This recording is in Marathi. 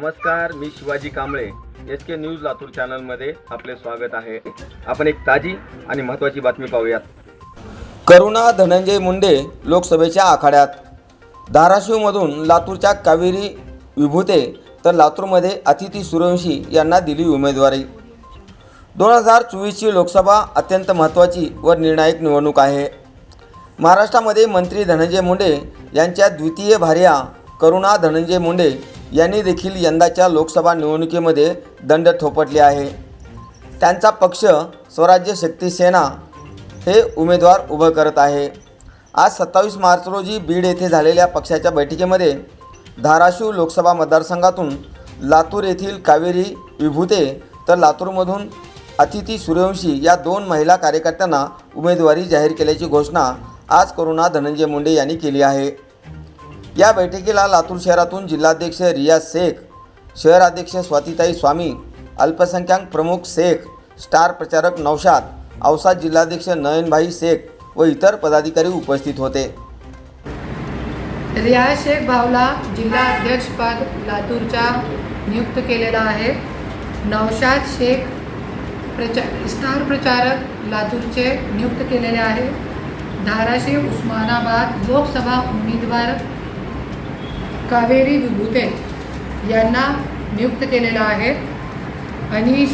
नमस्कार मी Shivaji Kamble. S K news Latur चॅनलमध्ये आपले स्वागत आहे. आपण एक ताजी आणि महत्त्वाची बातमी पाहूयात. करुणा धनंजय मुंडे लोकसभेच्या आखाड्यात. धाराशिवमधून लातूरच्या कावेरी विभूते तर लातूरमध्ये अतिथी सूर्यवंशी यांना दिली उमेदवारी. दोन हजार चोवीसची लोकसभा अत्यंत महत्त्वाची व निर्णायक निवडणूक आहे. महाराष्ट्रामध्ये मंत्री धनंजय मुंडे यांच्या द्वितीय भार्या करुणा धनंजय मुंडे यांनी देखील यंदाच्या लोकसभा निवडणुकीमध्ये दंड थोपटले आहे. त्यांचा पक्ष स्वराज्य शक्ती सेना हे उमेदवार उभं करत आहे. आज सत्तावीस मार्च रोजी बीड येथे झालेल्या पक्षाच्या बैठकीमध्ये धाराशिव लोकसभा मतदारसंघातून लातूर येथील कावेरी विभूते तर लातूरमधून अतिथी सूर्यवंशी या दोन महिला कार्यकर्त्यांना उमेदवारी जाहीर केल्याची घोषणा आज करुणा धनंजय मुंडे यांनी केली आहे. या बैठकीला लातूर शहरातून जिल्हाध्यक्ष रियाज शेख शहराध्यक्ष स्वातीताई स्वामी अल्पसंख्याक प्रमुख शेख स्टार प्रचारक नौशाद औसा जिल्हाध्यक्ष नयनभाई शेख व इतर पदाधिकारी उपस्थित होते. रियाज शेख भावला जिल्हा अध्यक्षपद लातूरच्या नियुक्त केलेला आहे. नौशाद शेख प्रचा स्टार प्रचारक लातूरचे नियुक्त केलेले आहे. धाराशिव उस्मानाबाद लोकसभा उमेदवार कावेरी विभूते यांना नियुक्त केलेलं आहे. आणि